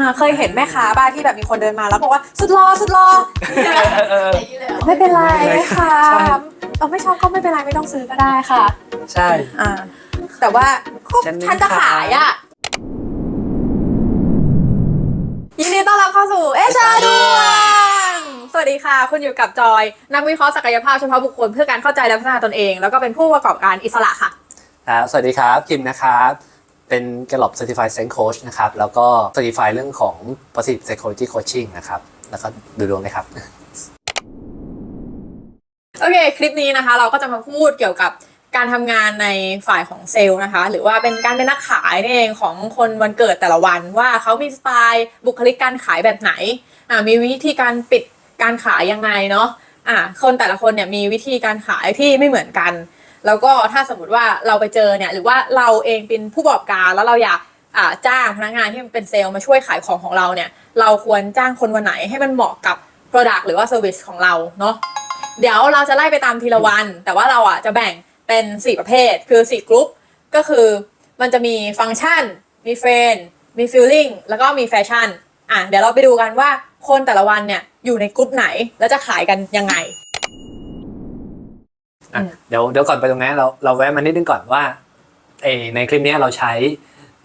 อ่าเคยเห็นแม่ค้าบ้าที่แบบมีคนเดินมาแล้วบอกว่าสุดรอสุดรอเออ ไม่เป็นไรไม่เป็นไรค่ะใช่เออไม่ชอบก็ไม่เป็นไรไม่ต้องซื้อก็ได้ค่ะ ใช่ อ่า แต่ว่าฉันไม่ฉันจะขายอะ ยินดีต้อนรับเข้าสู่เอชาดวงสวัสดีค่ะ คุณอยู่กับจอย นักวิเคราะห์ศักยภาพเฉพาะบุคคลเพื่อการเข้าใจและพัฒนาตนเอง แล้วก็เป็นผู้ประกอบการอิสระค่ะ ครับ สวัสดีครับคิมนะครับ เป็น Gallup Certified Sense Coach นะครับ แล้วก็ Certified เรื่องของ Positive Psychology Coaching นะครับ แล้วก็ดูดวงเลยครับ โอเค คลิปนี้นะคะ เราก็จะมาพูดเกี่ยวกับการทำงานในฝ่ายของเซลล์นะคะ หรือว่าเป็นการเป็นนักขายนี่เองของคนวันเกิดแต่ละวัน ว่าเขามีสไตล์บุคลิกการขายแบบไหนอ่ามีวิธีการปิดการขายยังไงเนาะอ่าคนแต่ละคนเนี่ยมีวิธีการขายที่ไม่เหมือนกัน แล้วก็ถ้าสมมติว่าเราไปเจอเนี่ยหรือว่าเราเองเป็นผู้ประกอบการแล้วเราอยากจ้างพนักงานที่เป็นเซลล์มาช่วยขายของของเราเนี่ยเราควรจ้างคนวันไหนให้มันเหมาะกับ Product หรือว่า Service ของเราเนาะเดี๋ยวเราจะไล่ไปตามทีละวัน แต่ว่าเราอะจะแบ่งเป็น 4 ประเภท คือ 4 กลุ่มก็คือมันจะมีฟังก์ชัน มีเฟรนมีฟิลลิ่งแล้วก็มีแฟชั่นอะเดี๋ยวเราไปดูกันว่าคนแต่ละวันเนี่ยอยู่ในกลุ่มไหนแล้วจะขายกันยังไง อะอืมเดี๋ยวเดี๋ยวก่อนไปตรงนั้นเราเราแวะมานิดนึงก่อนว่าเออในคลิปนี้เราใช้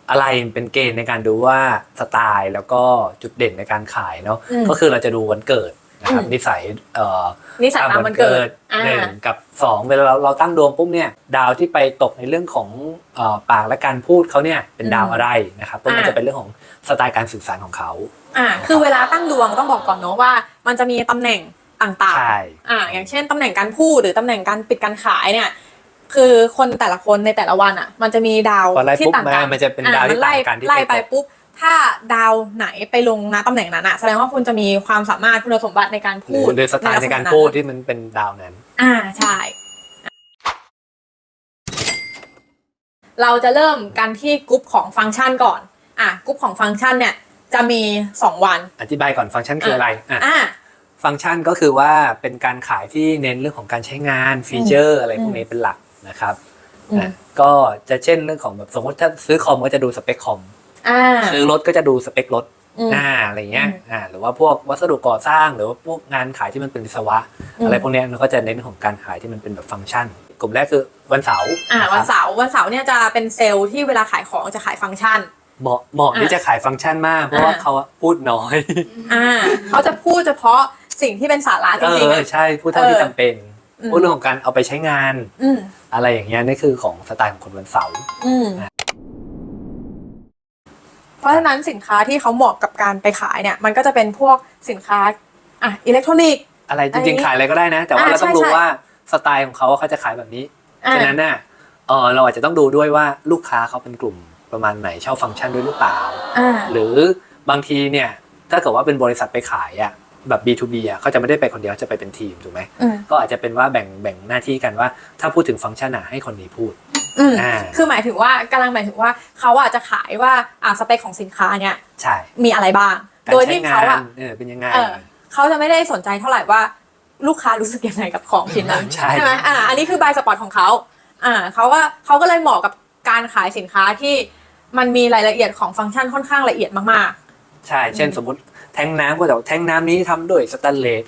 อะไรเป็นเกณฑ์ในการดูว่าสไตล์แล้วก็จุดเด่นในการขายเนาะอืมก็คือเราจะดูวันเกิดนะครับอืมนิสัยเอ่อนิสัยตามวันเกิดอ่าหนึ่งกับสองเวลาเราเราตั้งดวงปุ๊บเนี่ยดาวที่ไปตกในเรื่องของเอ่อปากและการพูดเขาเนี่ยเป็นดาวอะไรนะครับก็มันอ่าจะเป็นเรื่องของสไตล์การสื่อสารของเขาอะคือเวลาตั้งดวงต้องบอกก่อนเนาะว่า มันจะมีตำแหน่ง ต่างใช่ ๆอะอย่างเช่นตำแหน่งการพูดหรือตำแหน่งการปิดการขายเนี่ย คือคนแต่ละคนในแต่ละวันอะ มันจะมีดาวพอไล่ที่ปุ๊บต่างมากันมันจะเป็นดาวที่อะมัไล่ต่างกันที่ไล่ไปไปตก ปุ๊บ ถ้าดาวไหนไปลงนะตำแหน่งนั้นอะแสดงว่าคุณจะมีความสามารถคุณสมบัติในการหพูรือดหรือสไตล์ในการพูดที่มันเป็นดาวนั้น อ่าใช่ เราจะเริ่มกันที่กรุ๊ปของฟังก์ชันก่อน อะกรุ๊ปของฟังก์ชันเนี่ย จะมี2วัน อธิบายก่อนฟังก์ชันคืออะไรอะ อะ ฟังก์ชันก็คือว่าเป็นการขายที่เน้นเรื่องของการใช้งานฟีเจอร์ อะไรพวกนี้เป็นหลักนะครับอืมอะก็จะเช่นเรื่องของแบบสมมติถ้าซื้อคอมก็จะดูสเปคคอมอ่าซื้อรถก็จะดูสเปครถอืมอ่าอะไรเงี้ยอืมอ่าหรือว่าพวกวัสดุก่อสร้างหรือว่าพวกงานขายที่มันเป็นวิศวะอืมอะไรพวกเนี้ยเราก็จะเน้นของการขายที่มันเป็นแบบฟังก์ชัน กลุ่มแรกคือวันเสาร์อ่าะครับวันเสาร์วันเสาร์เนี่ยจะเป็นเซลล์ที่เวลาขายของจะขายฟังก์ชันเหมาะเหมาะอะที่จะขายฟังก์ชันมาก เพราะว่าอะเขาพูดน้อย อ่าเขาจะพูดเฉพาะ สิ่งที่เป็นสาระจเอริงๆออะ ใช่พูดเท่าที่เออจำเป็นอืม พูดเรื่องของการเอาไปใช้งาน อืมอะไรอย่างเงี้ยนี่คือของสไตล์ของคนวันเสาร์อืมเพราะฉะนั้นสินค้าที่เขาเหมาะกับการไปขายเนี่ย มันก็จะเป็นพวกสินค้าอะอิเล็กทรอนิกส์ อะไรจอันนี้ริงๆขายอะไรก็ได้นะ แต่ว่าอ่าเราต้องใช่รู้ใช่ ว่าสไตล์ของเขาเขาจะขายแบบนี้อะฉะนั้นน่ะเออเราอาจจะต้องดูด้วยว่าลูกค้าเขาเป็นกลุ่มประมาณไหนชอบฟังก์ชันด้วยหรือเปล่า อ่า หรือบางทีเนี่ยถ้าเกิดว่าเป็นบริษัทไปขายอะ แบบ B2B อะเขาจะไม่ได้ไปคนเดียวจะไปเป็นทีมถูกไหมอืม ก็อาจจะเป็นว่าแบ่งแบ่งหน้าที่กันว่า ถ้าพูดถึงฟังก์ชันอะให้คนนี้พูดอืมอ่าคือหมายถึงว่ากำลังหมายถึงว่าเขาอาจจะขายว่าอ่าสเปคของสินค้าเนี่ยใช่มีอะไรบ้าง การโดยใช้ที่งาเขานอะเออเป็นยังไง เออ เขาจะไม่ได้สนใจเท่าไหร่ว่าลูกค้ารู้สึกยังไงกับของชิ้นนั้นใช่ ไหมอ่า อันนี้คือบายสปอตของเขาอ่าเขาก็เขาก็เลยเหมาะกับการขายสินค้าที่มันมีรายละเอียดของฟังก์ชันค่อนข้างละเอียดมาก ใช่ เช่นสมมติ แทงน้ำก็จะบอกแทงน้ำนี้ทำด้วยสแตนเลส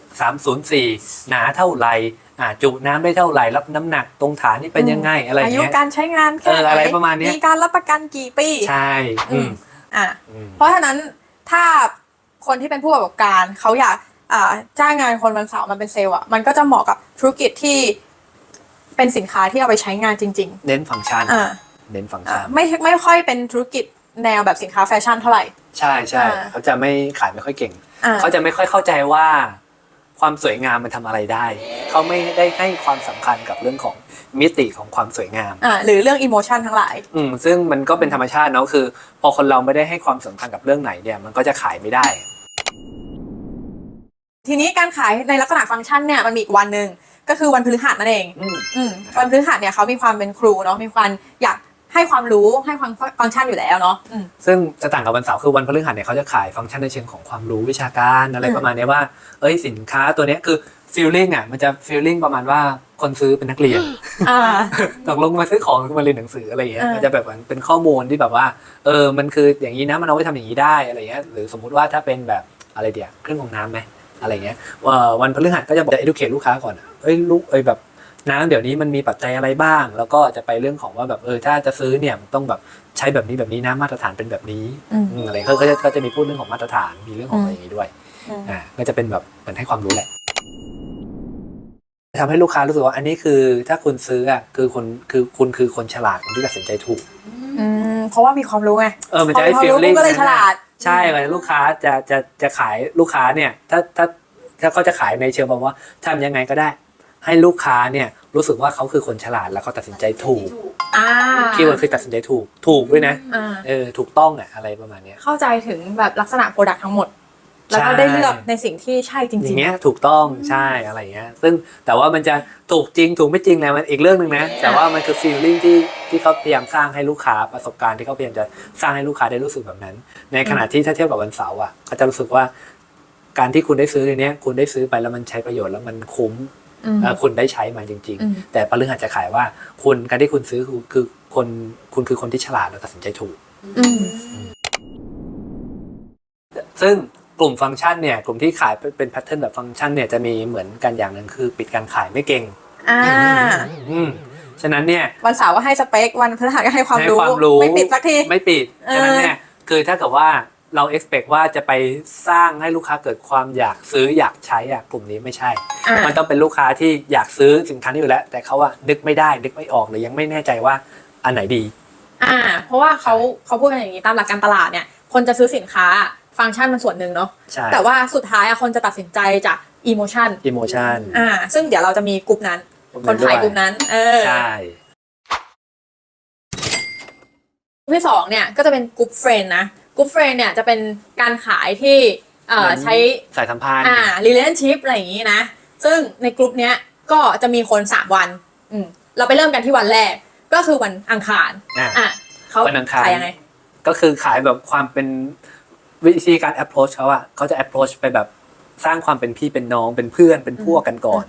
304 หนาเท่าไหร่อ่าจุน้ำได้เท่าไหร่รับน้ำหนักตรงฐานนี่เป็นยังไงอะไรๆออาย่างยุเงี้ยการใช้งานแค่เออไหนอะไรประมาณเนี้ยมีการรับประกันกี่ปี ใช่อืมอ่าอืมเพราะฉะนั้นถ้าคนที่เป็นผู้ประกอบการเขาอยากอ่าจ้างงานคนวันเสาร์มาเป็นเซลล์อะมันก็จะเหมาะกับธุรกิจที่เป็นสินค้าที่เอาไปใช้งานจริง เน้นฟังก์ชันๆ อ่าเน้นฟังก์อ่าชัน ไม่ไม่ค่อยเป็นธุรกิจแนวแบบสินค้าแฟชั่นเท่าไหร่ ใช่ใช่อ่า เขาจะไม่ขายไม่ค่อยเก่ง อ่าเขาจะไม่ค่อยเข้าใจว่าความสวยงามมันทำอะไรได้ เขาไม่ได้ให้ความสำคัญกับเรื่องของมิติของความสวยงาม อ่าหรือเรื่องอิโมชันทั้งหลาย อืมซึ่งมันก็เป็นธรรมชาติเนาะคือ พอคนเราไม่ได้ให้ความสำคัญกับเรื่องไหนเนี่ย มันก็จะขายไม่ได้ ทีนี้การขายในลักษณะฟังก์ชันเนี่ยมันมีอีกวันหนึ่งก็คือวันพฤหัสนั่นเองอืมอืมวันพฤหัสเนี่ยเขามีความเป็นครูเนาะมีความอยาก ให้ความรู้ให้ความฟังก์ชันอยู่แล้วเนาะอืม ซึ่งจะต่างกับวันเสาร์คือวันพฤหัสเนี่ยเขาจะขายฟังก์ชันในเชิงของความรู้วิชาการอะไรอืม ประมาณเนี้ยว่า เอ้ยสินค้าตัวเนี้ยคือฟีลลิ่งอะมันจะฟีลลิ่งประมาณว่าคนซื้อเป็นนักเรียน อ่า ตกลงมาซื้อของมาเรียนหนังสืออะไรอย่างเงี้ยเออ มันจะแบบเหมือนเป็นข้อมูลที่แบบว่า เออ มันคืออย่างนี้นะ มันเอาไว้ทำอย่างนี้ได้อะไรเงี้ย หรือสมมุติว่าถ้าเป็นแบบอะไรเดียวเครื่องของน้ำไหมอะไรเงี้ยว่าวันพฤหัสก็จะบอกจะ educate ลูกค้าก่อนอะเอ้ยลูกเอ้ยแบบ น้ำเดี๋ยวนี้มันมีปัจจัยอะไรบ้าง แล้วก็จะไปเรื่องของว่าแบบเออถ้าจะซื้อเนี่ยมันต้องแบบใช้แบบนี้แบบนี้นะมาตรฐานเป็นแบบนี้อืมอืมอะไรเขาก็จะก็จะมีพูดเรื่องของมาตรฐานมีเรื่องของอะไรอย่างนี้ด้วยอืมอ่าก็จะเป็นแบบเหมือนให้ความรู้แหละทำให้ลูกค้ารู้สึกว่าอันนี้คือถ้าคุณซื้ออะคือคนคือคุณคือคนฉลาดคนที่ตัดสินใจถูกอืมเพราะว่ามีความรู้ไงเออมันจะให้พอฟีลรู้ลิ่งก็เลยฉลาด ใช่เลยลูกค้าจะจะจะขายลูกค้าเนี่ย ถ้าถ้าถ้าเขาจะขายในเชิงแบบว่าทำยังไงก็ได้ ให้ลูกค้าเนี่ยรู้สึกว่าเขาคือคนฉลาดแล้วเขาตัดสินใจถูกอ่าคีย์เวิร์ดคือตัดสินใจถูกถูกด้วยนะอ่าเออถูกต้องอะอะไรประมาณเนี้ย เข้าใจถึงแบบลักษณะโปรดักต์ทั้งหมด แล้วก็ใช่ได้เลือกในสิ่งที่ใช่จอริงย่างเงี้ยถูกต้องใช่อะไรเงี้ยซึ่งแต่ว่ามันจะถูกจริงถูกไม่จริงเนี่ยมันอีกเรื่องหนึ่งนะแต่ว่ามันคือฟีลลิ่งที่ที่เขาพยายามสร้างให้ลูกค้าประสบการณ์ที่เขาพยายามจะสร้างให้ลูกค้าได้รู้สึกแบบนั้น ในขณะที่ถ้าเทียบกับวันเสาร์อะเขาจะรู้สึกว่า การที่คุณได้ซื้อในเนี้ยคุณได้ซื้อไปแล้วมันใช้ประโยชน์แล้วมันคุ้มอืมเอ่อ คุณได้ใช้มันจริงอืมๆแต่ปรึงอาจจะขายว่าคุณการที่คุณซื้อคือคือคนคุณคือคนที่ฉลาดแล้วตัดสินใจถูกอืมซึ่งกลุ่มฟังก์ชันเนี่ยกลุ่มที่ขายเป็นแพทเทิร์นแบบฟังก์ชันเนี่ยจะมีเหมือนกันอย่างหนึ่งคือปิดการขายไม่เก่งอ่าอืมฉะนั้นเนี่ยวันเสาร์ก็ให้สเปควันพฤหัสก็ให้ความให้รู้ความรู้ไม่ปิดสักทีไม่ปิดเออฉะนั้นเนี่ยคือถ้าเกิดว่า เรา expect ว่าจะไปสร้างให้ลูกค้าเกิดความอยากซื้ออยากใช้อะกลุ่มนี้ไม่ใช่ อ่ามันต้องเป็นลูกค้าที่อยากซื้อสินค้านี้อยู่แล้ว แต่เขาอะนึกไม่ได้นึกไม่ออกหรือยังไม่แน่ใจว่าอันไหนดี อ่า เพราะว่าเขาเขาพูดกันอย่างนี้ตามหลักการตลาดเนี่ย คนจะซื้อสินค้าฟังก์ชันมันส่วนหนึ่งเนาะใช่แต่ว่าสุดท้ายอะคนจะตัดสินใจจากอีโมชัน emotion อ่า ซึ่งเดี๋ยวเราจะมีกลุ่มนั้น คนขายกลุ่มนั้น เออใช่ กลุ่มที่สองเนี่ยก็จะเป็นกลุ่มเฟรนนะ กลุ่มเฟรนเนี่ยจะเป็นการขายที่เอ่อใช้สายสัมพันธ์อ่า relationship อะไรอย่างนี้นะ ซึ่งในกลุ่มเนี้ยก็จะมีคน3วันอืมเราไปเริ่มกันที่วันแรก ก็คือวันอังคารอะอะเขาวันอังคาร ขายยังไง ก็คือขายแบบความเป็นวิธีการ approach เขาอะเขาจะ approach ไปแบบสร้างความเป็นพี่เป็นน้องเป็นเพื่อนเป็นพวกกันก่อน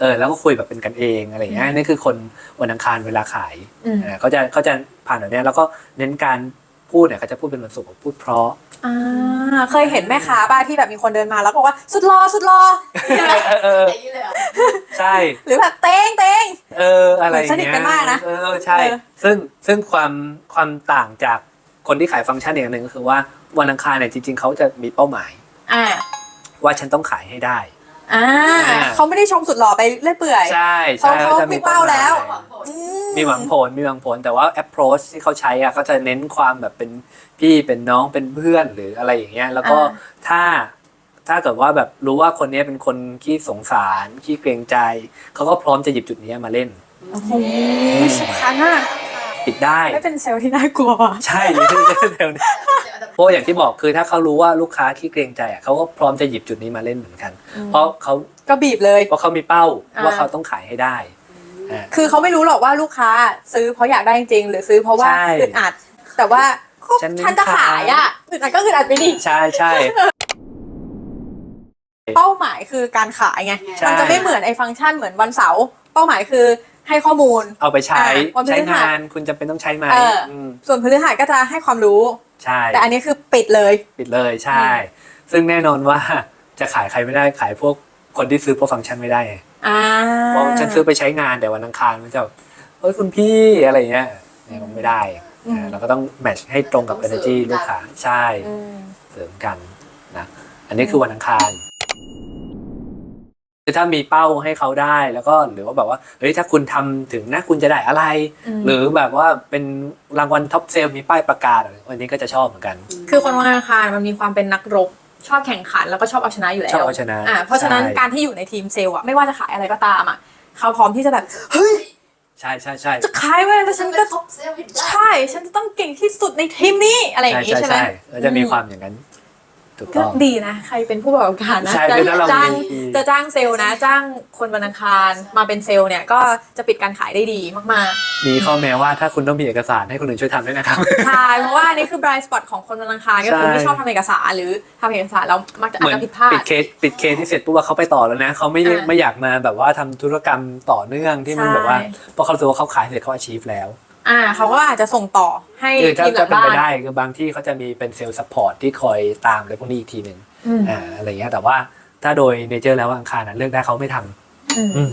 เออ แล้วก็คุยแบบเป็นกันเองอะไรอย่างเงี้ยนี่คือคนวันอังคารเวลาขายอืมอ่าเขาจะเขาจะผ่านแบบเนี้ยแล้วก็เน้นการ พูดเนี่ยเขาจะพูดเป็นวันศุกร์พูดเพราะ อ่าเคยเห็นแม่ค้าป้าที่แบบมีคนเดินมาแล้วบอกว่าสุดรอสุดรอเออเอออย่างนี้เลยเหรอใช่ หรือแบบเต้งเต้ง เอออะไรอย่างสนิทเงี้ยกันมากนะเออใช่ เออ ซึ่งซึ่งความความต่างจากคนที่ขายฟังก์ชันอีกอย่างหนึ่งก็คือว่าวันอังคารเนี่ยจริง ๆเขาจะมีเป้าหมาย อ่าว่าฉันต้องขายให้ได้ อ่าอ่า เขาไม่ได้ชมสุดหล่อไปเรื่อยเปื่อย ใช่เขาใช่เขาจะมีเป้าแล้วหมายอื มีหวังผลมีหวังผลแต่ว่า approach ที่เขาใช้อะเขาจะเน้นความแบบเป็นพี่เป็นน้องเป็นเพื่อนหรืออะไรอย่างเงี้ยแล้วก็ถ้าถ้าเกิดว่าแบบรู้ว่าคนนี้เป็นคนขี้สงสารขี้เกรงใจเขาก็พร้อมจะหยิบจุดนี้มาเล่นโอ้โหสำคัญมากปิดได้ไม่เป็นเซลล์ที่น่ากลัวว่ะใช่ไม่ใช่เซลล์เนี่ยเพราะอย่างที่บอกคือถ้าเขารู้ว่าลูกค้าขี้เกรงใจอะเขาก็พร้อมจะหยิบจุดนี้มาเล่นเหมือนกัน เพราะเขาก็บีบเลยเพราะเขามีเป้าอ่าว่าเขาต้องขายให้ได้อ่า คือเขาไม่รู้หรอกว่าลูกค้า ซื้อเพราะอยากได้จริงๆหรือซื้อเพราะว่าใช่อึดอัด แต่ว่าก็ฉันไม่ฉันจะขาย อะอึดอัดก็อึดอัดไปดิใช่ใช่ เป้าหมายคือการขายไงใช่ มันจะไม่เหมือนไอ้ฟังก์ชันเหมือนวันเสาร์เป้าหมายคือให้ข้อมูล เอาไปใช้อ่าวันพฤใช้หัสงานคุณจะเป็นต้องใช้ไหมเอออื มส่วนพฤหัสก็จะให้ความรู้ ใช่ แต่อันนี้คือปิดเลย ปิดเลยใช่ ซึ่งแน่นอนว่าจะขายใครไม่ได้ขายพวกคนที่ซื้อพวกฟังก์ชันไม่ได้ไง อ่าเพราะฉันซื้อไปใช้งานแต่วันอังคารมันจะแบบเฮ้ยคุณพี่อะไรเงี้ยเนี่ยมันไม่ได้อ่าเราก็ต้องแมทช์ให้ตรงกับ energy ลูกค้าใช่อืมเสริมกันนะอันนี้คือวันอังคารคือถ้ามีเป้าให้เขาได้แล้วก็หรือว่าแบบว่าเฮ้ยถ้าคุณทำถึงนะคุณจะได้อะไร มหรือแบบว่าเป็นรางวัลท็อปเซลมีป้ายประกาศอะไรวันนี้ก็จะชอบเหมือนกัน คือคนวันอังคารมันมีความเป็นนักรบ ชอบแข่งขันแล้วก็ชอบเอาชนะอยู่แล้วชอบเอาชนะอ่าเพราะฉะนั้นใช่ การที่อยู่ในทีมเซลล์อะไม่ว่าจะขายอะไรก็ตามอะเขาพร้อมที่จะแบบเฮ้ยใช่ใช่ใช่ จะขายไว้แล้วฉันก็ท็อปเซลล์ให้ได้ ใช่ ฉันจะต้องเก่งที่สุดในทีมนี้อะไรอย่างนี้ใช่ไหมก็จะมีความอย่างนั้น ถูกก็ต้อง ดีนะ ใครเป็นผู้ประกอบการนะใช่จะคือถ้าเราจ้างมี จะจ้างเซลล์นะ จ้างคนวันอังคารมาเป็นเซลล์เนี่ยก็จะปิดการขายได้ดีมากมีข้อแม้ว่าถ้าคุณต้องมีเอกสารให้คนอื่นช่วยทำด้วยนะครับ ๆ ใช่เพราะว่าอันนี่คือ blind spot ของคนวันอังคารก็คือใช่ ไม่ชอบทำเอกสารหรือทำเอกสารแล้วมักจะอาเหจมือนจะผิดพลาดปิดเคสปิดเคสที่เสร็จปุ๊บว่าเขาไปต่อแล้วนะเขาไม่อ่าไม่อยากมาแบบว่าทำธุรกรรมต่อเนื่องที่มันใช่ แบบว่าเพราะเขารู้สึกว่าเขาขายเสร็จเขา achieve แล้ว อ่าเขาก็อาจจะส่งต่อให้คือถ้าทีมหจะลังเป็นบ้าไปน ได้คือบางที่เขาจะมีเป็นเซลล์ซัพพอร์ตที่คอยตามอะไรพวกนี้อีกทีหนึ่งอืม อ่าอะไรเงี้ยแต่ว่าถ้าโดยเนเจอร์แล้วอังคารน่ะเลือกได้เขาไม่ทำ อืมอืม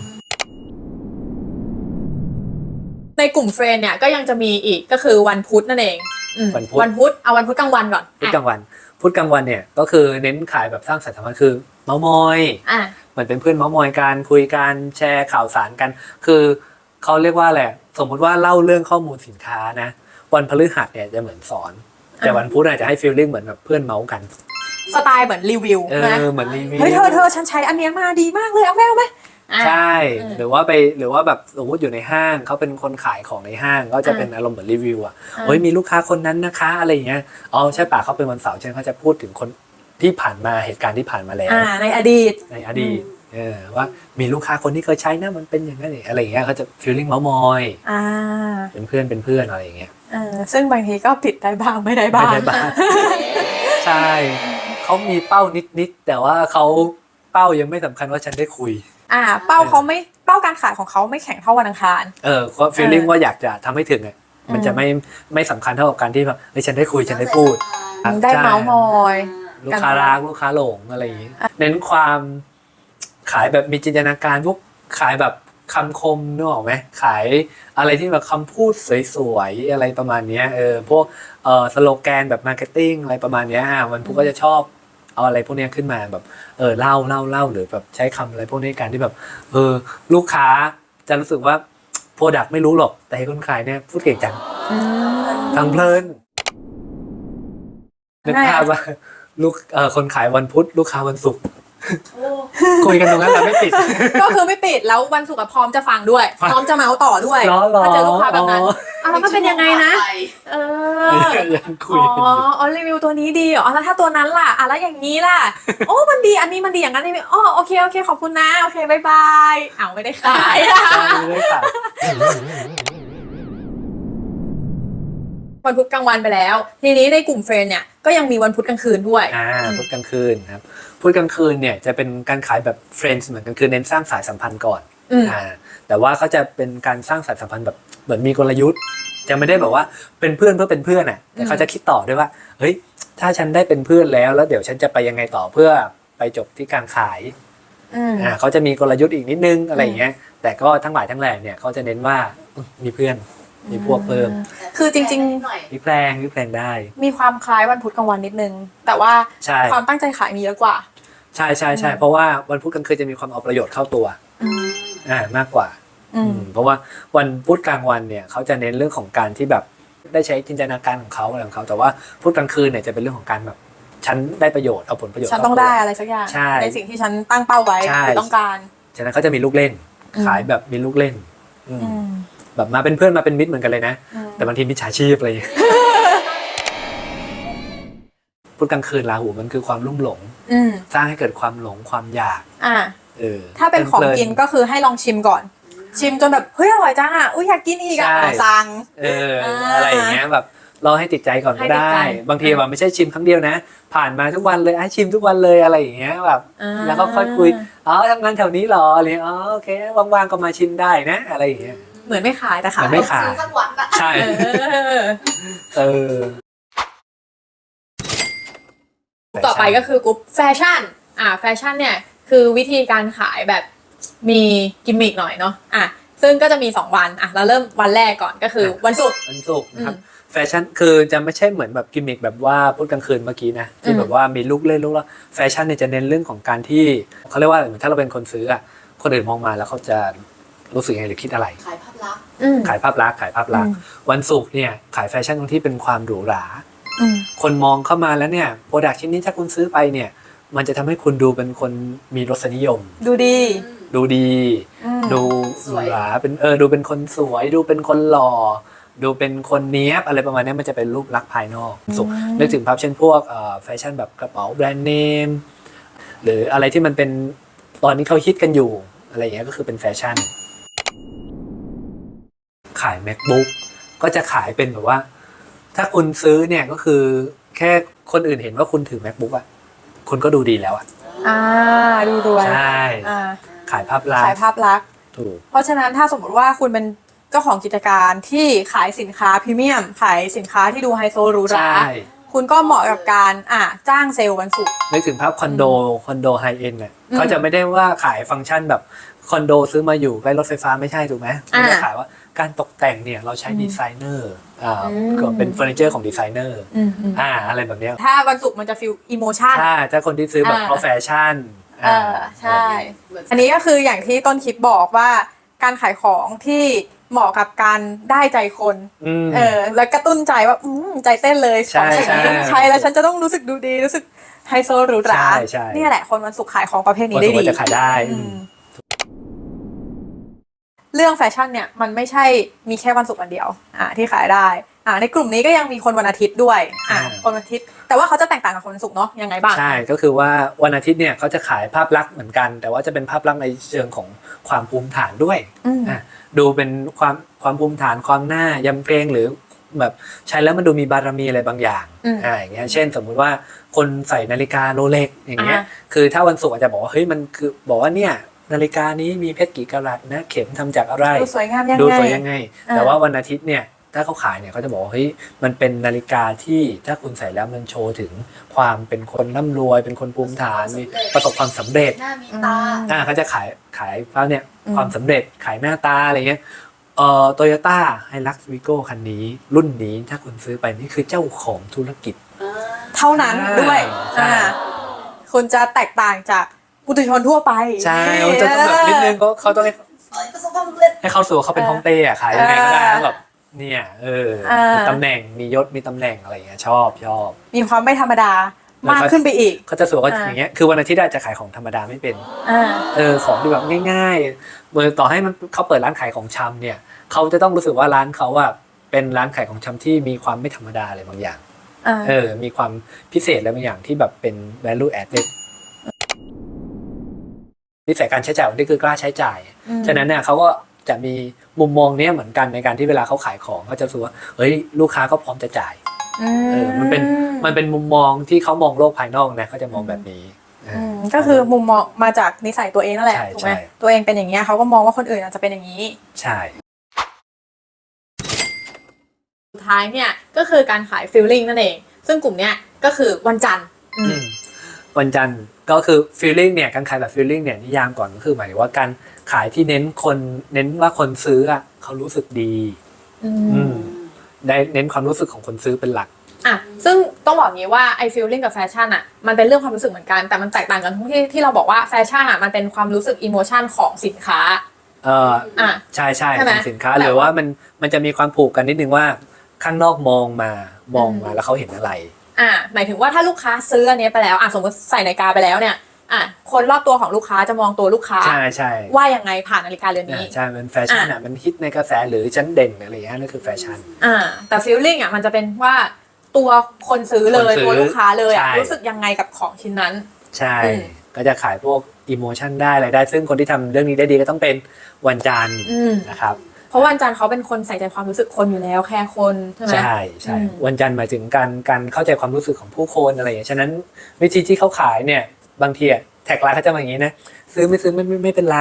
ในกลุ่มเฟรนเนี่ยก็ยังจะมีอีกก็คือวันพุธนั่นเองอืมวันพุธ วันพุธเอาวันพุธกลางวันก่อนพุธกลางวันพุธกลางวันเนี่ยก็คือเน้นขายแบบสร้างสรรค์สัมพันธ์คือเมาส์มอย อะ เหมือนเป็นเพื่อนเมาส์มอยกันคุยกันแชร์ข่าวสารกัน คือเขาเรียกว่าอะไร สมมุติว่าเล่าเรื่องข้อมูลสินค้านะ วันพฤหัสเนี่ยจะเหมือนสอน แต่วันพุธอาจจะให้ฟีลลิ่งเหมือนแบบเพื่อนเมาส์กัน สไตล์เหมือนรีวิวเอนะอเหมือนรีวิวเฮ้ยเธอเธอฉันใช้อันเนี้ยมาดีมากเลยเอาไหมเอาไหมอะ ใช่ อืมหรือว่าไปหรือว่าแบบสมมติอยู่ในห้างเขาเป็นคนขายของในห้างก็จะเป็นอารมณ์เหมือนรีวิวอะอ่า เฮ้ยมีลูกค้าคนนั้นนะคะอะไรอย่างเงี้ยอ๋อใช่ป่ะเขาเป็นวันเสาร์ใช่ไหมเขาจะพูดถึงคนที่ผ่านมาเหตุการณ์ที่ผ่านมาแล้ว อ่าในอดีต ในอดีต เออว่ามีลูกค้าคนที่เคยใช้นะมันเป็นอย่างนั้นนี่อะไรอย่างเงี้ยเขาจะฟีลลิ่งเมามอยอ่าเป็นเพื่อนเป็นเพื่อนอะไรอย่างเงี้ยเออซึ่งบางทีก็ผิดได้บ้างไม่ได้บ้างไม่ได้บ้างใช่เขามีเป้านิดๆแต่ว่าเขาเป้ายังไม่สำคัญว่าฉันได้คุย อ่า เป้าเขาไม่เป้าการขายของเขาไม่แข็งเท่าวันอังคารเออก็ฟีลลิ่งเออว่าอยากจะทำให้ถึงอะมันจะไม่ไม่สำคัญเท่ากับการที่แบบเฮ้ยฉันได้คุยฉันได้พูดครับได้ใช่เมาส์มอย ลูกค้ารักลูกค้าหลงอะไรอย่างงี้เน้นความ ขายแบบมีจินตนาการพวกขายแบบคำคมนึกออกไหมขายอะไรที่แบบคำพูดสวยๆอะไรประมาณเนี้ยเออพวกเออสโลแกนแบบมาร์เก็ตติ้งอะไรประมาณเนี้ยอะมันพวกก็จะชอบเอาอะไรพวกเนี้ยขึ้นมาแบบเออเล่าเล่าเล่าหรือแบบใช้คำอะไรพวกนี้การที่แบบเออลูกค้าจะรู้สึกว่าโปรดักไม่รู้หรอกแต่ให้คนขายเนี่ยพูดเก่งจังอืมฟังเพลินนึกภาพว่าลูกเออคนขายวันพุธลูกค้าวันศุกร์ คุยกันตรงนั้นแต่ไม่ปิด ก็คือไม่ปิดแล้ววันศุกร์อะพร้อมจะฟังด้วยฟังพร้อมจะเมาส์ต่อด้วยล้อล้อถ้าเจอลูกค้าแบบนั้นอ๋ออะแล้วมันเป็นยังไงนะ เออ ยังคุอ๋ยอกันอยู่ อ๋อรีวิวตัวนี้ดีเหรออ๋อแล้วถ้าตัวนั้นล่ะอะแล้วอย่างนี้ล่ะ โอ้มันดีอันนี้มันดีอย่างนั้นนี่อ๋อโอเคโอเคขอบคุณนะโอเคบายบายอ้าวไม่ได้ขายใช่เลยค่ะ วันพุธกลางวันไปแล้ว ทีนี้ในกลุ่มเฟรนด์เนี่ยก็ยังมีวันพุธกลางคืนด้วย อ่าพูดกลางคืนครับ พูดกลางคืนเนี่ยจะเป็นการขายแบบเฟรนด์เหมือนกันคือเน้นสร้างสายสัมพันธ์ก่อนอืม อ่าแต่ว่าเขาจะเป็นการสร้างสายสัมพันธ์แบบเหมือนมีกลยุทธ์จะไม่ได้แบบว่าเป็นเพื่อนเพื่อเป็นเพื่อนอะแต่เขาจะคิดต่อด้วยว่าเฮ้ยถ้าฉันได้เป็นเพื่อนแล้วแล้วเดี๋ยวฉันจะไปยังไงต่อเพื่อไปจบที่การขาย อืม อ่าเขาจะมีกลยุทธ์อีกนิดนึงอะไรอย่างเงี้ย แต่ก็ทั้งหลายทั้งแหล่เนี่ยเขาจะเน้นว่าอืมมีเพื่อน มีพวกเพิ่ม คือจริงมีแพลงมีแพลงได้ๆมีความคล้ายวันพุธกลางวันนิดนึง แต่ว่าใช่ ความตั้งใจขายมีเยอะกว่า ใช่ใช่ใช่เพราะว่าวันพุธกลางคืนจะมีความเอาประโยชน์เข้าตัวอืมอ่ามากกว่าอืมอืมเพราะว่าวันพุธกลางวันเนี่ยเขาจะเน้นเรื่องของการที่แบบได้ใช้จินตนาการของเขาอะไรของเขาแต่ว่าพุธกลางคืนเนี่ยจะเป็นเรื่องของการแบบฉันได้ประโยชน์เอาผลประโยชน์ฉันเข้าต้องตัวได้อะไรสักอย่างใช่สิ่งที่ฉันตั้งเป้าไว้ใช่หรือต้องการฉะนั้นเขาจะมีลูกเล่นอืมขายแบบมีลูกเล่นอืมอืมแบบมาเป็นเพื่อนมาเป็นมิตรเหมือนกันเลยนะอืมแต่บางทีมิจฉาชีพอะไรอย่างเงี้ย พุธกลางคืนราหูมันคือความลุ่มหลง อืมสร้างให้เกิดความหลงความอยาก อ่า เออถ้าเป็นของพลิกินก็คือให้ลองชิมก่อน ชิมจนแบบเฮ้ยอร่อยจังอะอุ้ยอยากกินอีกอะใช่อะสั่งเอออ่าอะไรอย่างเงี้ยแบบรอให้ติดใจก่อนก็ให้ติดได้ใจบางทีแบบไม่ใช่ชิมครั้งเดียวนะ ผ่านมาทุกวันเลยให้ชิมทุกวันเลยอะไรอย่างเงี้ยแบบอ่าแล้วก็ค่อยคุยอ๋อทำงานแถวนี้เหรออะไรอ๋อโอเคว่างๆก็มาชิมได้นะ อะไรอย่างเงี้ยเหมือนไม่ขายแต่ขายเหมือนไม่ขายซื้อสักวันอะใช่เออเออ ต่อไปก็คือกรุ๊ปแฟชั่น อ่า แฟชั่นเนี่ยคือวิธีการขายแบบมีกิมมิกหน่อยเนาะ อะ ซึ่งก็จะมี 2 วัน อะ เราเริ่มวันแรกก่อนก็คือวันศุกร์ วันศุกร์นะครับอืมแฟชั่นคือจะไม่ใช่เหมือนแบบกิมมิคแบบว่าพูดกลางคืนเมื่อกี้นะที่อืมแบบว่ามีลูกเล่นลูกแล้วแฟชั่นเนี่ยจะเน้นเรื่องของการที่เขาเรียกว่าเหมือนถ้าเราเป็นคนซื้ออะคนอื่นมองมาแล้วเขาจะรู้สึกยังไงหรือคิดอะไร ขายภาพลักษณ์อืมขายภาพลักษณ์ขายภาพลักษณ์วันศุกร์เนี่ยขายแฟชั่นตรงที่เป็นความหรูหราอืม คนมองเข้ามาแล้วเนี่ยโปรดักชิ้นนี้ถ้าคุณซื้อไปเนี่ย มันจะทำให้คุณดูเป็นคนมีรสนิยม ดูดี ดูดีอืมดูหรูหราเป็นเออดูเป็นคนสวย ดูเป็นคนหล่อ ดูเป็นคนเนี้ยบอะไรประมาณเนี้ยมันจะเป็นรูปลักษณ์ภายนอกสุขอืมนึกถึงภาพเช่นพวกเอ่อแฟชั่นแบบกระเป๋าแบรนด์เนมหรืออะไรที่มันเป็นตอนนี้เขาฮิตกันอยู่อะไรอย่างเงี้ยก็คือเป็นแฟชั่น ขาย macbook ก็จะขายเป็นแบบว่า ถ้าคุณซื้อเนี่ยก็คือแค่คนอื่นเห็นว่าคุณถือ macbook อะคุณก็ดูดีแล้วอะอ่าดูรวยใช่อ่าขายภาพลักขายษณ์ภาพลักษณ์ถูก เพราะฉะนั้นถ้าสมมติว่าคุณเป็นเจ้าของกิจการที่ขายสินค้าพรีเมียม ขายสินค้าที่ดูไฮโซหรูหราใช่ คุณก็เหมาะกับการอะจ้างเซลล์วันศุกร์ นึกถึงภาพคอนโดคอนโดไฮเอ็นเนี่ยอืมเขาจะไม่ได้ว่าขายฟังก์ชันแบบคอนโดซื้อมาอยู่ใกล้รถไฟฟ้าไม่ใช่ถูกไหมอ่าเขาจะขายว่า การตกแต่งเนี่ยเราใช้อืมดีไซเนอร์อ่าอืมก็เป็นเฟอร์นิเจอร์ของดีไซเนอร์อืมอืมอ่าอะไรแบบเนี้ยถ้าวันศุกร์มันจะฟิลอิโมชันถ้าถ้าคนที่ซื้อแบบอ่าเพราะแฟชั่นเออใช่ อันนี้ก็คืออย่างที่ต้นคลิปบอกว่าการขายของที่เหมาะกับการได้ใจคนอืมเออแล้วกระตุ้นใจว่าอืมใจเต้นเลยใช่ของสิ่งนี้ใช่ใช้แล้วฉันจะต้องรู้สึกดูดีรู้สึกไฮโซหรูหราใช่ใช่เนี่ยแหละคนวันศุกร์ขายของประเภทคนนี้สได้มมดีติจะขายได้อืม เรื่องแฟชั่นเนี่ยมันไม่ใช่มีแค่วันศุกร์วันเดียวอ่าที่ขายได้อ่าในกลุ่มนี้ก็ยังมีคนวันอาทิตย์ด้วยอ่าอ่าคนวันอาทิตย์ แต่ว่าเขาจะแตกต่างกับคนวันศุกร์เนาะยังไงบ้าง ใช่ก็คือว่าวันอาทิตย์เนี่ยเขาจะขายภาพลักษณ์เหมือนกัน แต่ว่าจะเป็นภาพลักษณ์ในเชิงของความภูมิฐานด้วยอืมอะดูเป็นความความภูมิฐานความหน้ายำเกรงหรือแบบใช้แล้วมันดูมีบารมีอะไรบางอย่างอืมอ่าอย่างเงี้ยเช่นสมมุติว่าคนใส่นาฬิกาโรเล็กอย่างเงี้ยอ่าคือถ้าวันศุกร์อาจจะบอกว่าเฮ้ยมันคือบอกว่าเนี่ย นาฬิกานี้มีเพชรกี่กะรัตนะ เข็มทำจากอะไร ดูสวยงามยังดูไงสวยยังไงอ่าแต่ว่าวันอาทิตย์เนี่ยถ้าเขาขายเนี่ยเขาจะบอกว่าเฮ้ยมันเป็นนาฬิกาที่ถ้าคุณใส่แล้วมันโชว์ถึงความเป็นคนร่ำรวย เป็นคนภูมิฐานมีประสบความสำเร็จหน้ามีตาอ่าเขาจะขายขายพวกเนี่ยอืมความสำเร็จขายหน้าตาอะไรเงี้ยเอ่อโตโยต้าไฮลักซ์วิโก้คันนี้ รุ่นนี้ถ้าคุณซื้อไปนี่คือเจ้าของธุรกิจ เท่านั้นด้วยใช่อ่าคุณจะแตกต่างจาก ปุถุชนทั่วไปใช่มันจะต้องแบบนิดนึงก็เขาต้องให้ประสบความสำเร็จให้เขาสู่ว่าเขาเป็นฮ่องเต้อะขายยังไงก็ได้นะแบบเนี่ยเออเออมีตำแหน่งมียศมีตำแหน่งอะไรเงี้ยชอบชอบ มีความไม่ธรรมดามากขึ้นไปอีกเขาจะสู่ว่าอ่าอย่างเงี้ยคือวันอาทิตย์อาจจะขายของธรรมดาไม่เป็นอ่าเออของที่แบบง่ายๆเมื่อต่อให้มันเขาเปิดร้านขายของชำเนี่ยเขาจะต้องรู้สึกว่าร้านเขาอะเป็นร้านขายของชำที่มีความไม่ธรรมดาอะไรบางอย่างอ่าเออมีความพิเศษอะไรบางอย่างที่แบบเป็น value added นิสัยการใช้จ่ายของที่คือกล้าใช้จ่ายอืมฉะนั้นเนี่ยเขาก็จะมีมุมมองเนี้ยเหมือนกันในการที่เวลาเขาขายของเขาจะรู้สึกว่าเฮ้ยลูกค้าก็พร้อมจะจ่ายเออมันเป็นมันเป็นมุมมองที่เขามองโลกภายนอกนะเขาจะมองแบบนี้เอออืมก็คือมุมมองมาจากนิสัยตัวเองนั่นแหละใช่ถูกไหมใช่ตัวเองเป็นอย่างเงี้ยเขาก็มองว่าคนอื่นอาจจะเป็นอย่างนี้ ใช่สุดท้ายเนี่ยก็คือการขายฟิลลิ่งนั่นเอง ซึ่งกลุ่มเนี้ยก็คือวันจันทร์อืมอืม วันจันทร์ก็คือ feeling เนี่ยการขายแบบ feeling เนี่ยนิยามก่อนก็คือหมายถึงว่าการขายที่เน้นคนเน้นว่าคนซื้ออะเขารู้สึกดีอือืมมได้เน้นความรู้สึกของคนซื้อเป็นหลักอะซึ่งต้องบอกงี้ว่าไอ้ฟิลลิ่งกับแฟชั่นอะมันเป็นเรื่องความรู้สึกเหมือนกันแต่มันแตกต่างกันตรงที่ที่เราบอกว่าแฟชั่นอะมันเป็นความรู้สึกอิโมชันของสินค้าเอออะใช่ใช่ใช่ไหมเป็นสินค้าแต่หรือว่าว่ามันมันจะมีความผูกกันนิดนึงว่าข้างนอกมองมามองมาแล้วเขาเห็นอะไร อะหมายถึงว่าถ้าลูกค้าซื้ออันเนี้ยไปแล้วอะสมมติใส่นาฬิกาไปแล้วเนี่ยอะคนรอบตัวของลูกค้าจะมองตัวลูกค้า ใช่ใช่ว่ายังไงผ่านนาฬิกาเรือนอ่านี้ ใช่ มันแฟชั่นอะมันฮิตในกระแสหรือชั้นเด่นอะไรอย่างเงี้ยนั่นคือแฟชั่นอ่าแต่ฟีลลิ่งอะมันจะเป็นว่าตัวคนซื้อเลยคนซื้อตัวลูกค้าเลยอะใช่รู้สึกยังไงกับของชิ้นนั้น ใช่อืมก็จะขายพวกอิโมชันได้อะไรได้ ซึ่งคนที่ทำเรื่องนี้ได้ดีก็ต้องเป็นวันจันทร์อืมนะครับเพ ราะวันจันทร์เขาเป็นคนใส่ใจความรู้สึกคนอยู่แล้วแค่คนใช่ไหมใช่ใช่อืมวันจันทร์หมายถึงการการเข้าใจความรู้สึกของผู้คนอะไรอย่างเงี้ยฉะนั้นวิธีที่เขาขายเนี่ยบางทีอะแท็กไลน์เขาจะมาอย่างนี้นะซื้อไม่ซื้อไม่ไม่ไม่เป็นไร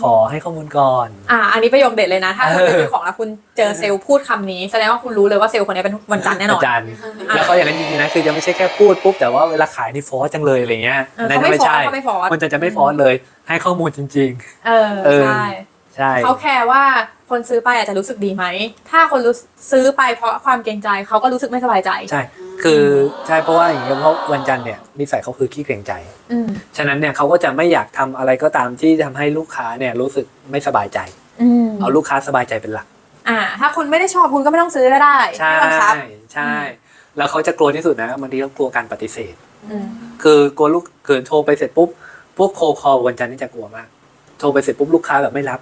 ขอให้ข้อมูลก่อน อ่า อันนี้ประโยคเด็ดเลยนะ ถ้าคุณเออเป็นเจ้าของแล้วคุณเจอเซลล์พูดคำนี้ แสดงว่าคุณรู้เลยว่าเซลล์คนนี้เป็นวันจันทร์แน่นอนอาจารย์แล้วเขาอย่างนั้นจริงๆนะคือจะไม่ใช่แค่พูดปุ๊บแต่ว่าเวลาขายนี่ฟอสจังเลยอะไรเงี้ยเออนั่นเขาไม่ไม่ใช่ฟอสเขาไม่ฟอสมันจะจะไม่ฟอสเลยให้ข้อมูลจริงเออเออใช่ๆ ใช่ เขาแคร์ว่าคนซื้อไปอาจจะรู้สึกดีไหม ถ้าคนรู้ซื้อไปเพราะความเกรงใจเขาก็รู้สึกไม่สบายใจ ใช่ คือใช่เพราะว่าอย่างเงี้ยเพราะวันจันทร์เนี่ยนิสัยเขาคือขี้เกรงใจ อืมฉะนั้นเนี่ยเขาก็จะไม่อยากทำอะไรก็ตามที่ทำให้ลูกค้าเนี่ยรู้สึกไม่สบายใจ อืมเอาลูกค้าสบายใจเป็นหลัก อ่า ถ้าคุณไม่ได้ชอบคุณก็ไม่ต้องซื้อก็ได้ใช่ไม่บังคับ ใช่ แล้วเขาจะกลัวที่สุดนะบางทีเขากลัวการปฏิเสธ อืมคือกลัวลูกคือโทรไปเสร็จปุ๊บพวกโคคอลวันจันทร์นี่จะกลัวมาก โทรไปเสร็จปุ๊บลูกค้าแบบไม่รับ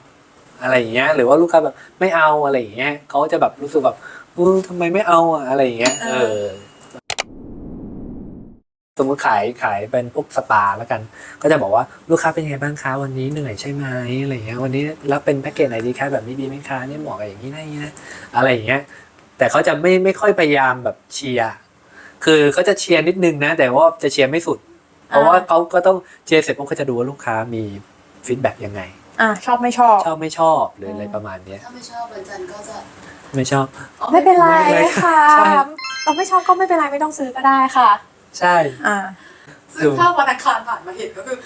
อะไรอย่างเงี้ยหรือว่าลูกค้าแบบไม่เอาอะไรอย่างเงี้ยเขาจะแบบรู้สึกแบบเออทำไมไม่เอาอะอะไรอย่างเงี้ยเออ สมมติขายขายเป็นพวกสปาแล้วกัน ก็จะบอกว่าลูกค้าเป็นยังไงบ้างคะวันนี้เหนื่อยใช่ไหมอะไรอย่างเงี้ยวันนี้รับเป็นแพ็กเกจไหนดีคะแบบนี้ดีไหมคะเนี่ยเหมาะกับอย่างนี้นะอย่างนี้นะอะไรอย่างเงี้ย แต่เขาจะไม่ไม่ค่อยพยายามแบบเชียร์คือเขาจะเชียร์นิดนึงนะ แต่ว่าจะเชียร์ไม่สุด เพราะว่าเขาก็ต้องเชียร์เสร็จปุ๊บเขาจะดูว่าลูกค้ามีฟีดแบ็กยังไง อะชอบไม่ชอบ ชอบไม่ชอบหรืออะไรประมาณเนี้ยถ้าไม่ชอบวันจันทร์ก็จะไม่ชอบไม่เป็นไรไม่เป็นไรค่ะใช่ เราไม่ชอบก็ไม่เป็นไรไม่ต้องซื้อก็ได้ค่ะ ใช่ อ่า ซึ่งถ้าวันอังคารผ่านมาเห็นก็คือ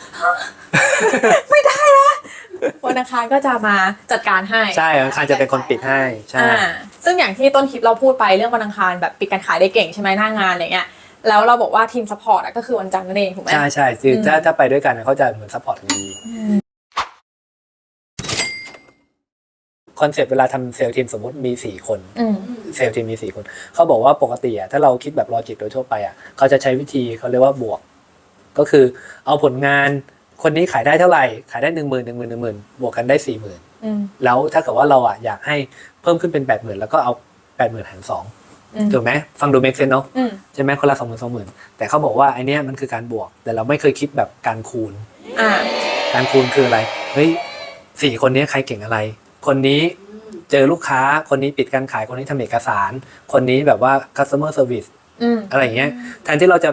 วันอังคารก็จะมาจัดการให้ใช่อังคารจะเป็นคนปิดให้ใช่อ่าซึ่งอย่างที่ต้นคลิปเราพูดไปเรื่องวันอังคารแบบปิดการขายได้เก่งใช่ไหมหน้างานอะไรเงี้ยแล้วเราบอกว่าทีมซัพพอร์ตก็คือวันจันทร์นั่นเองถูกไหม ใช่ใช่คืออืมถ้าถ้าไปด้วยกันเขาจะเหมือนซัพพอร์ตกันดี คอนเซปต์เวลาทำเซลล์ทีมสมมติมีสี่คน อืม เซลล์ทีมมีสี่คน เขาบอกว่าปกติอะถ้าเราคิดแบบลอจิกโดยทั่วไปอะเขาจะใช้วิธีเขาเรียกว่าบวก ก็คือเอาผลงานคนนี้ขายได้เท่าไหร่ ขายได้หนึ่งหมื่นหนึ่งหมื่นหนึ่งหมื่นบวกกันได้สี่หมื่นอืม แล้วถ้าเกิดว่าเราอะอยากให้เพิ่มขึ้นเป็นแปดหมื่นแล้วก็เอาแปดหมื่นหารสองอืม ถูกไหมฟังดูเมกเซนเนาะ อืม ใช่ไหมคนละสองหมื่นสองหมื่นแต่เขาบอกว่าไอเนี้ยมันคือการบวก แต่เราไม่เคยคิดแบบการคูณ อ่า การคูณคืออะไร เฮ้ยสี่คนนี้ใครเก่งอะไร คนนี้เจอลูกค้าคนนี้ปิดการขายคนนี้ทำเอกสาร คนนี้แบบว่า customer service อืมอะไรอย่างเงี้ยแทนที่เราจะ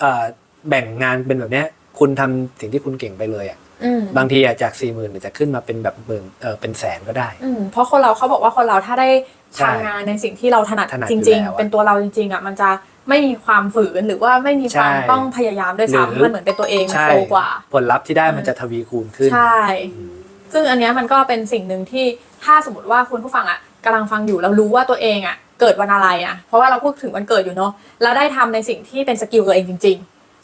เอ่อแบ่งงานเป็นแบบเนี้ย คุณทำสิ่งที่คุณเก่งไปเลยอะอืมบางทีอะจากสี่หมื่นจะขึ้นมาเป็นแบบหมื่นเออเป็นแสนก็ได้อืมเพราะคนเราเขาบอกว่าคนเราถ้าได้ใช่ทำงานในสิ่งที่เราถนัดถนัดจอยู่ริงแล้วๆอะเป็นตัวเราจริง ๆอะมันจะไม่มีความฝืนหรือว่าไม่มีความใช่ต้องพยายามด้วยหรือซ้ำมันเหมือนเป็นตัวเองมันใช่โฟล์กว่า ผลลัพธ์ที่ได้มันจะทวีคูณขึ้นใช่ ซึ่งอันเนี้ยมันก็เป็นสิ่งหนึ่งที่ถ้าสมมติว่าคุณผู้ฟังอะกำลังฟังอยู่แล้วรู้ว่าตัวเองอะเกิดวันอะไรอะ เพราะว่าเราพูดถึงวันเกิดอยู่เนาะแล้วได้ทำในสิ่งที่เป็นสกิลตัวเองจริง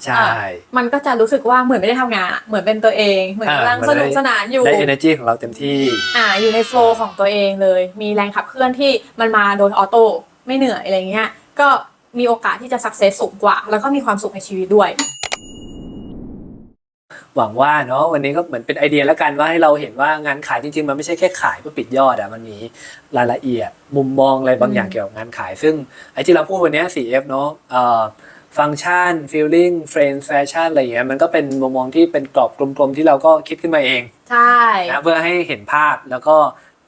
ใช่อะๆมันก็จะรู้สึกว่าเหมือนไม่ได้ทำงานอะเหมือนเป็นตัวเอง เหมือนอ่ากำลังมันสได้ นุกสนานอยู่ ได้ energy ของเราเต็มที่ อ่า อยู่ในโฟลว์ของตัวเองเลย มีแรงขับเคลื่อนที่มันมาโดยออโต้ ไม่เหนื่อยอะไรเงี้ย ก็มีโอกาสที่จะสักเซสสูงกว่า แล้วก็มีความสุขในชีวิตด้วย หวังว่าเนาะวันนี้ก็เหมือนเป็นไอเดียแล้วกันว่าให้เราเห็นว่างานขายจริงๆ มันไม่ใช่แค่ขายเพื่อปิดยอดอะมันมีรายละเอียด มุมมองอะไรบางอย่างอืมเกี่ยวกับงานขาย ซึ่งไอที่เราพูดวันเนี้ย 4F เนาะเอ่อฟังก์ชัน feeling friend fashion อะไรอย่างเงี้ยมันก็เป็นมุมมองที่เป็นกรอบกลมๆ ที่เราก็คิดขึ้นมาเองใช่นะเพื่อให้เห็นภาพแล้วก็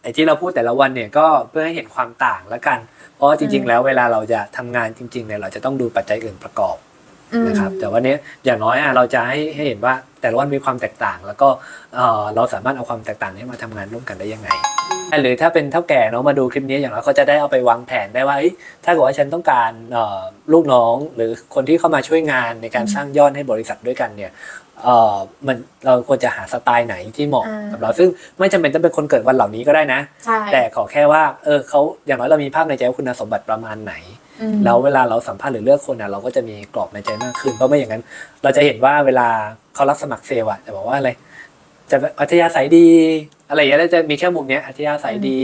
ไอที่เราพูดแต่ละวันเนี่ยก็เพื่อให้เห็นความต่างแล้วกัน เพราะว่าจริง ๆ แล้วเวลาเราจะทำงานจริงๆเนี่ยเราจะต้องดูปัจจัยอื่นประกอบอืม นะครับแต่วันนี้อย่างน้อยอะเราจะให้ให้เห็นว่าแต่ละวันมีความแตกต่าง แล้วก็เอ่อเราสามารถเอาความแตกต่างนี้มาทำงานร่วมกันได้ยังไง หรือถ้าเป็นเท่าแก่เนาะมาดูคลิปนี้อย่างน้อยเขาจะได้เอาไปวางแผนได้ว่าเอ้ยถ้าเกิดว่าฉันต้องการเอ่อลูกน้องหรือคนที่เข้ามาช่วยงานในการสร้างยอดให้บริษัทด้วยกันเนี่ยเอ่อมันเราควรจะหาสไตล์ไหนที่เหมาะอ่ากักับเราซึ่งไม่จำเป็นต้องเป็นคนเกิดวันเหล่านี้ก็ได้นะใช่แต่ขอแค่ว่าเออเขาอย่างน้อยเรามีภาพในใจว่าคุณสมบัติประมาณไหนอืม แล้วเวลาเราสัมภาษณ์หรือเลือกคนอะเราก็จะมีกรอบในใจมากขึ้น เพราะไม่อย่างนั้น เราจะเห็นว่าเวลาเขารับสมัครเซลล์อะจะบอกว่าอะไรจะแบบอัธยาศัยดี อะไรอย่างเงี้ยแล้วจะมีแค่มุมเนี้ยอัธยาศัยดี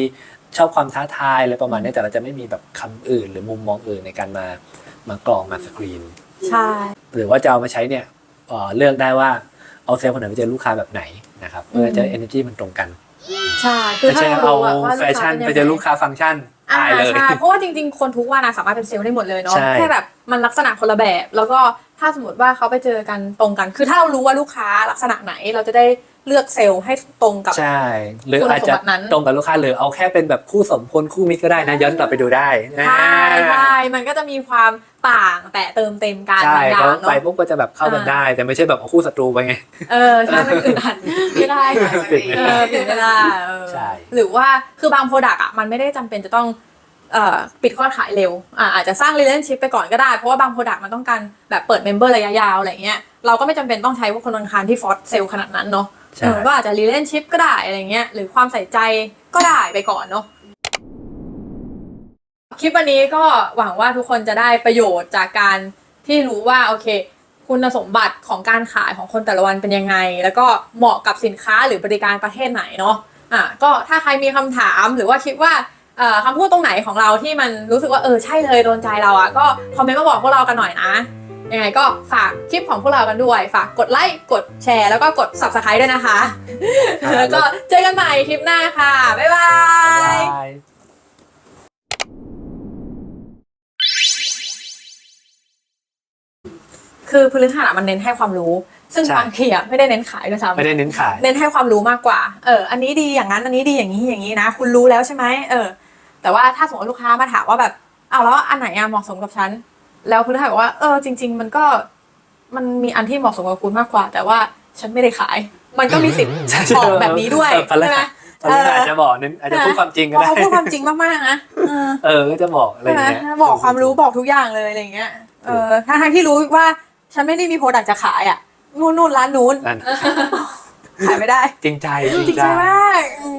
ชอบความท้าทายอะไรประมาณเนี้ยแต่เราจะไม่มีแบบคำอื่น หรือมุมมองอื่นในการมามากรองมาสกรีนใช่หรือว่าจะเอามาใช้เนี่ยเอ่อเลือกได้ว่าเอาเซลล์คนไหนไปเจอลูกค้าแบบไหนนะครับเพื่อจะ energy มันตรงกันใช่คือไม่ถ้าใช่เราเอารู้อะว่าแฟชั่นลูกไปค้าเจป็อนยังงลูกค้าฟังก์ชัน อ่าตายเลย ใช่เพราะว่าจริงๆ คนทุกวันอะสามารถเป็นเซลล์ได้หมดเลยเนาะใช่ แค่แบบมันลักษณะคนละแบบ แล้วก็ถ้าสมมติว่าเขาไปเจอกันตรงกัน คือถ้าเรารู้ว่าลูกค้าลักษณะไหนเราจะได้เลือกเซลล์ให้ตรงกับ ใช่ หรือคุณอาจจะสมบัตินั้น ตรงกับลูกค้าหรือเอาแค่เป็นแบบคู่สมพลคู่มิตรก็ได้นะย้อนกลับไปดูได้ใช่ใช่มันก็จะมีความ ต่างแต่เติมเต็มกันใช่บางอย่าเขางไปเนาะ ปุ๊บก็จะแบบเข้ากันอ่า ได้ แต่ไม่ใช่แบบเอาคู่ศัตรูไปไง เออใช่มันอึดอัดไม่ได้ค่ะปิดไม่เอได้อปิดไม่ได้เออใช่ หรือว่าคือบางโปรดักต์อะมันไม่ได้จำเป็นจะต้องเอ่อปิดข้อขายเร็วอะอาจจะสร้าง relationship ไปก่อนก็ได้ เพราะว่าบางโปรดักต์มันต้องการแบบเปิดเมมเบอร์ระยะยาวอะไรเงี้ยเราก็ไม่จำเป็นต้องใช้พวกคนวันอังคารที่ฟอสเซลขนาดนั้นเนาะใช่ เออก็อาจจะ relationship ก็ได้อะไรเงี้ยหรือความใส่ใจก็ได้ไปก่อนเนาะ คลิปวันนี้ก็หวังว่าทุกคนจะได้ประโยชน์จากการที่รู้ว่าโอเค คุณสมบัติของการขายของคนแต่ละวันเป็นยังไง แล้วก็เหมาะกับสินค้าหรือบริการประเทศไหนเนาะอะก็ถ้าใครมีคำถามหรือว่าคิดว่าเอ่อคำพูดตรงไหนของเราที่มันรู้สึกว่าเออใช่เลยโดนใจเราอะก็คอมเมนต์มาบอกพวกเรากันหน่อยนะยังไงก็ฝากคลิปของพวกเรากันด้วย ฝากกดไลค์กดแชร์แล้วก็กด subscribe ด้วยนะคะครับแล้วก็เจอกันใหม่คลิปหน้าค่ะ บ๊ายบาบ๊าย คือพฤหัสอะมันเน้นให้ความรู้ ซึ่งบางทีอะไม่ได้เน้นขายด้วยซ้ำไม่ได้เน้นขาย เน้นให้ความรู้มากกว่า เออ อันนี้ดีอย่างนั้น อันนี้ดีอย่างนี้อย่างนี้นะ คุณรู้แล้วใช่ไหมเออ แต่ว่าถ้าสมมติลูกค้ามาถามว่าแบบเอาวแล้วอันไหนอะเหมาะสมกับฉัน แล้วคุณลูกค้าบอกว่า เออ จริง ๆ มันก็ มันมีอันที่เหมาะสมกับคุณมากกว่า แต่ว่าฉันไม่ได้ขาย มันก็มีสิทธิ์บอกแบบนี้ด้วยเออพฤใช่ไหมหัสพฤหัสอาจจะบอกนึงอาจจะพูดความจริงก็เพราะได้ เขาพูดความจริงมากๆนะเออเออก็จะบอกอะไรอใช่ย่างไหมเงี้ย บอกความรู้บอกทุกอย่างเลยอะไรอย่างเงี้ย เออทั้งๆที่รู้ว่า ฉันไม่ได้มีโปรดักต์จะขายอะนู่นนู่นร้านนู้นนั่น ขายไม่ได้ จริงใจ จริงใจมากอืม